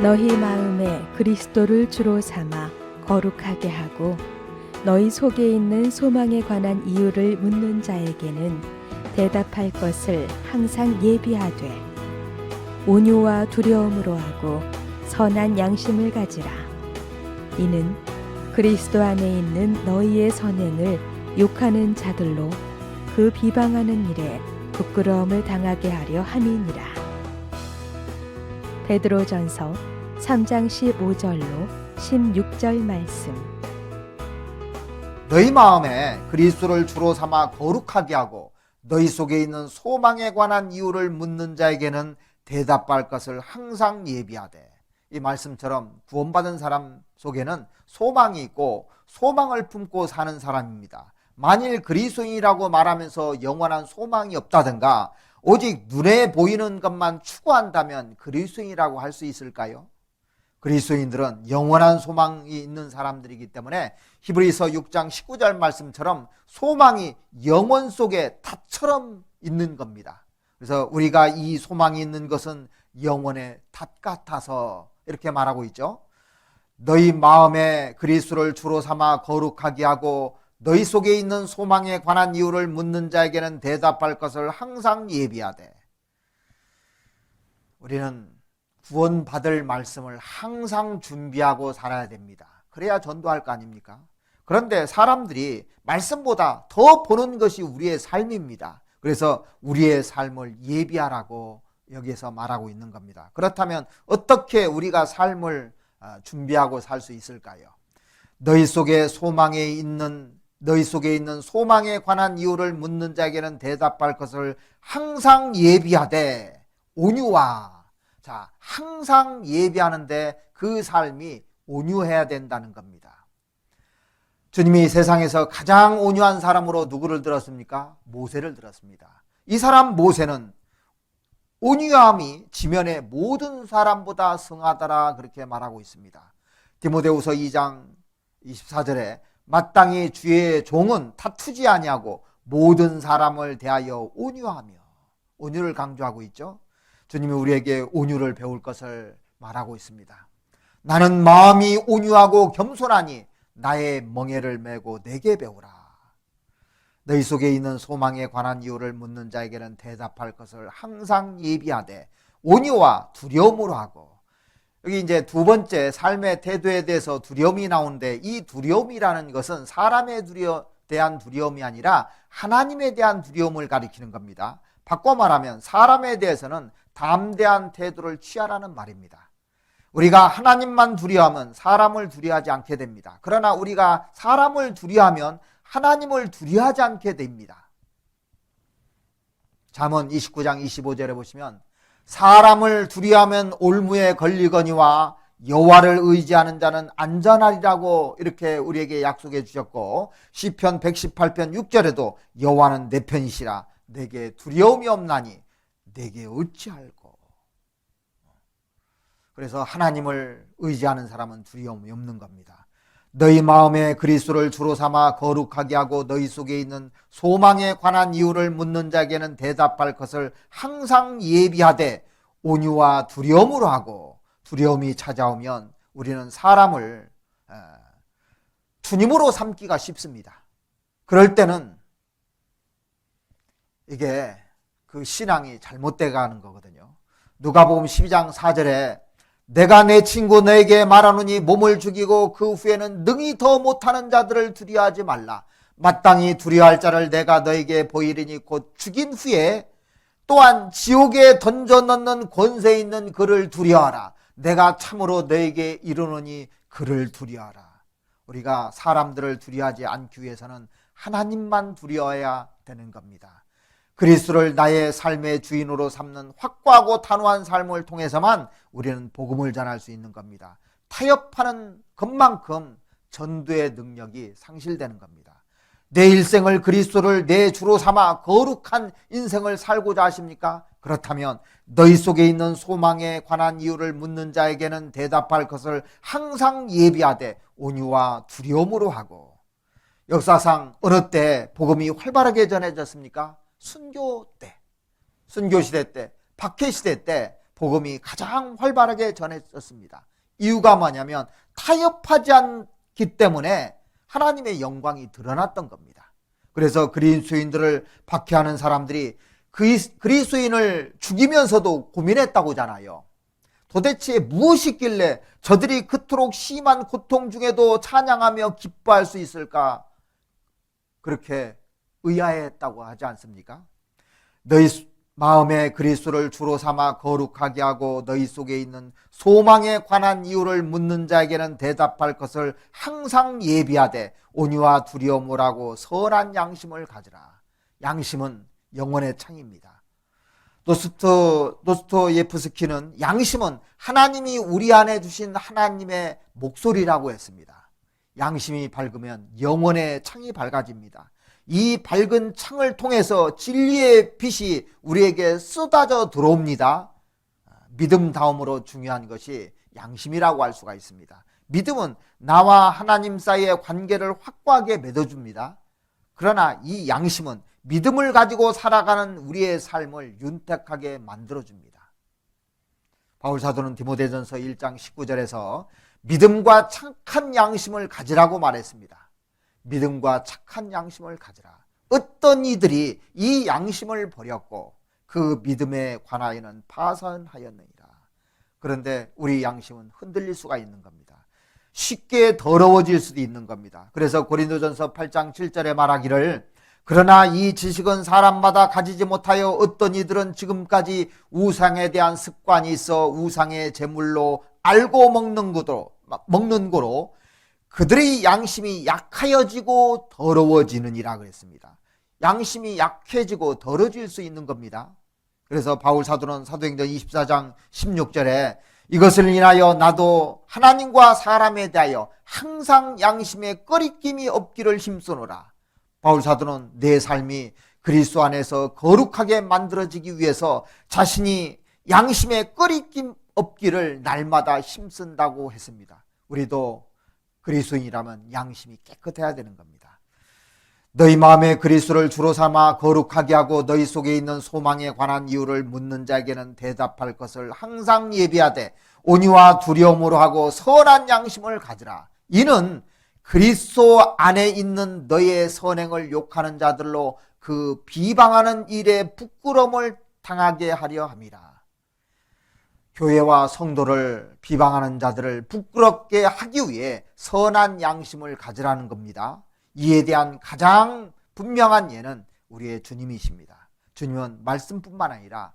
너희 마음에 그리스도를 주로 삼아 거룩하게 하고 너희 속에 있는 소망에 관한 이유를 묻는 자에게는 대답할 것을 항상 예비하되 온유와 두려움으로 하고 선한 양심을 가지라. 이는 그리스도 안에 있는 너희의 선행을 욕하는 자들로 그 비방하는 일에 부끄러움을 당하게 하려 함이니라 베드로전서 3장 15절로 16절 말씀 너희 마음에 그리스도를 주로 삼아 거룩하게 하고 너희 속에 있는 소망에 관한 이유를 묻는 자에게는 대답할 것을 항상 예비하되 이 말씀처럼 구원받은 사람 속에는 소망이 있고 소망을 품고 사는 사람입니다. 만일 그리스도인이라고 말하면서 영원한 소망이 없다든가 오직 눈에 보이는 것만 추구한다면 그리스도인이라고 할 수 있을까요? 그리스도인들은 영원한 소망이 있는 사람들이기 때문에 히브리서 6장 19절 말씀처럼 소망이 영원 속에 닷처럼 있는 겁니다. 그래서 우리가 이 소망이 있는 것은 영원의 닷 같아서 이렇게 말하고 있죠. 너희 마음에 그리스도를 주로 삼아 거룩하게 하고 너희 속에 있는 소망에 관한 이유를 묻는 자에게는 대답할 것을 항상 예비하되 우리는 구원받을 말씀을 항상 준비하고 살아야 됩니다. 그래야 전도할 거 아닙니까? 그런데 사람들이 말씀보다 더 보는 것이 우리의 삶입니다. 그래서 우리의 삶을 예비하라고 여기에서 말하고 있는 겁니다. 그렇다면 어떻게 우리가 삶을 아, 준비하고 살 수 있을까요? 너희 속에 소망에 있는 너희 속에 있는 소망에 관한 이유를 묻는 자에게는 대답할 것을 항상 예비하되 온유와 자 항상 예비하는데 그 삶이 온유해야 된다는 겁니다. 주님이 세상에서 가장 온유한 사람으로 누구를 들었습니까? 모세를 들었습니다. 이 사람 모세는 온유함이 지면의 모든 사람보다 승하더라 그렇게 말하고 있습니다. 디모데후서 2장 24절에 마땅히 주의 종은 다투지 아니하고 모든 사람을 대하여 온유하며 온유를 강조하고 있죠. 주님이 우리에게 온유를 배울 것을 말하고 있습니다. 나는 마음이 온유하고 겸손하니 나의 멍에를 메고 내게 배우라. 너희 속에 있는 소망에 관한 이유를 묻는 자에게는 대답할 것을 항상 예비하되 온유와 두려움으로 하고 여기 이제 두 번째 삶의 태도에 대해서 두려움이 나오는데 이 두려움이라는 것은 사람에 두려, 대한 두려움이 아니라 하나님에 대한 두려움을 가리키는 겁니다. 바꿔 말하면 사람에 대해서는 담대한 태도를 취하라는 말입니다. 우리가 하나님만 두려워하면 사람을 두려워하지 않게 됩니다. 그러나 우리가 사람을 두려워하면 하나님을 두려워하지 않게 됩니다. 잠언 29장 25절에 보시면 사람을 두려워하면 올무에 걸리거니와 여호와를 의지하는 자는 안전하리라고 이렇게 우리에게 약속해 주셨고 시편 118편 6절에도 여호와는 내 편이시라 내게 두려움이 없나니 내게 어찌할꼬 그래서 하나님을 의지하는 사람은 두려움이 없는 겁니다. 너희 마음에 그리스도를 주로 삼아 거룩하게 하고 너희 속에 있는 소망에 관한 이유를 묻는 자에게는 대답할 것을 항상 예비하되 온유와 두려움으로 하고 두려움이 찾아오면 우리는 사람을 주님으로 삼기가 쉽습니다. 그럴 때는 이게 그 신앙이 잘못돼 가는 거거든요. 누가복음 12장 4절에 내가 내 친구 너에게 말하노니 몸을 죽이고 그 후에는 능히 더 못하는 자들을 두려워하지 말라. 마땅히 두려워할 자를 내가 너에게 보이리니 곧 죽인 후에 또한 지옥에 던져 넣는 권세 있는 그를 두려워하라. 내가 참으로 너에게 이르노니 그를 두려워하라. 우리가 사람들을 두려워하지 않기 위해서는 하나님만 두려워해야 되는 겁니다. 그리스도를 나의 삶의 주인으로 삼는 확고하고 단호한 삶을 통해서만 우리는 복음을 전할 수 있는 겁니다. 타협하는 것만큼 전도의 능력이 상실되는 겁니다. 내 일생을 그리스도를 내 주로 삼아 거룩한 인생을 살고자 하십니까? 그렇다면 너희 속에 있는 소망에 관한 이유를 묻는 자에게는 대답할 것을 항상 예비하되 온유와 두려움으로 하고 역사상 어느 때 복음이 활발하게 전해졌습니까? 순교 때, 순교 시대 때, 박해 시대 때 복음이 가장 활발하게 전해졌습니다. 이유가 뭐냐면 타협하지 않기 때문에 하나님의 영광이 드러났던 겁니다. 그래서 그리스도인들을 박해하는 사람들이 그리- 그리스도인을 죽이면서도 고민했다고잖아요. 도대체 무엇이길래 저들이 그토록 심한 고통 중에도 찬양하며 기뻐할 수 있을까? 그렇게 의아해했다고 하지 않습니까? 너희 수- 마음에 그리스도를 주로 삼아 거룩하게 하고 너희 속에 있는 소망에 관한 이유를 묻는 자에게는 대답할 것을 항상 예비하되 온유와 두려움을 선한 양심을 가지라. 양심은 영혼의 창입니다. 노스토 노스토예프스키는 양심은 하나님이 우리 안에 주신 하나님의 목소리라고 했습니다. 양심이 밝으면 영혼의 창이 밝아집니다. 이 밝은 창을 통해서 진리의 빛이 우리에게 쏟아져 들어옵니다. 믿음 다음으로 중요한 것이 양심이라고 할 수가 있습니다. 믿음은 나와 하나님 사이의 관계를 확고하게 맺어줍니다. 그러나 이 양심은 믿음을 가지고 살아가는 우리의 삶을 윤택하게 만들어줍니다. 바울 사도는 디모데전서 1장 19절에서 믿음과 착한 양심을 가지라고 말했습니다. 믿음과 착한 양심을 가지라. 어떤 이들이 이 양심을 버렸고 그 믿음에 관하여는 파산하였느니라. 그런데 우리 양심은 흔들릴 수가 있는 겁니다. 쉽게 더러워질 수도 있는 겁니다. 그래서 고린도전서 8장 7절에 말하기를 그러나 이 지식은 사람마다 가지지 못하여 어떤 이들은 지금까지 우상에 대한 습관이 있어 우상의 제물로 알고 먹는 거로 먹는 거로 그들의 양심이 약하여지고 더러워지느니라 그랬습니다. 양심이 약해지고 더러질 수 있는 겁니다. 그래서 바울 사도는 사도행전 24장 16절에 이것을 인하여 나도 하나님과 사람에 대하여 항상 양심에 꺼리낌이 없기를 힘쓰노라. 바울 사도는 내 삶이 그리스도 안에서 거룩하게 만들어지기 위해서 자신이 양심에 꺼리낌 없기를 날마다 힘쓴다고 했습니다. 우리도 그리스도인이라면 양심이 깨끗해야 되는 겁니다. 너희 마음에 그리스도를 주로 삼아 거룩하게 하고 너희 속에 있는 소망에 관한 이유를 묻는 자에게는 대답할 것을 항상 예비하되 온유와 두려움으로 하고 선한 양심을 가지라. 이는 그리스도 안에 있는 너의 선행을 욕하는 자들로 그 비방하는 일에 부끄러움을 당하게 하려 함이라. 교회와 성도를 비방하는 자들을 부끄럽게 하기 위해 선한 양심을 가지라는 겁니다. 이에 대한 가장 분명한 예는 우리의 주님이십니다. 주님은 말씀뿐만 아니라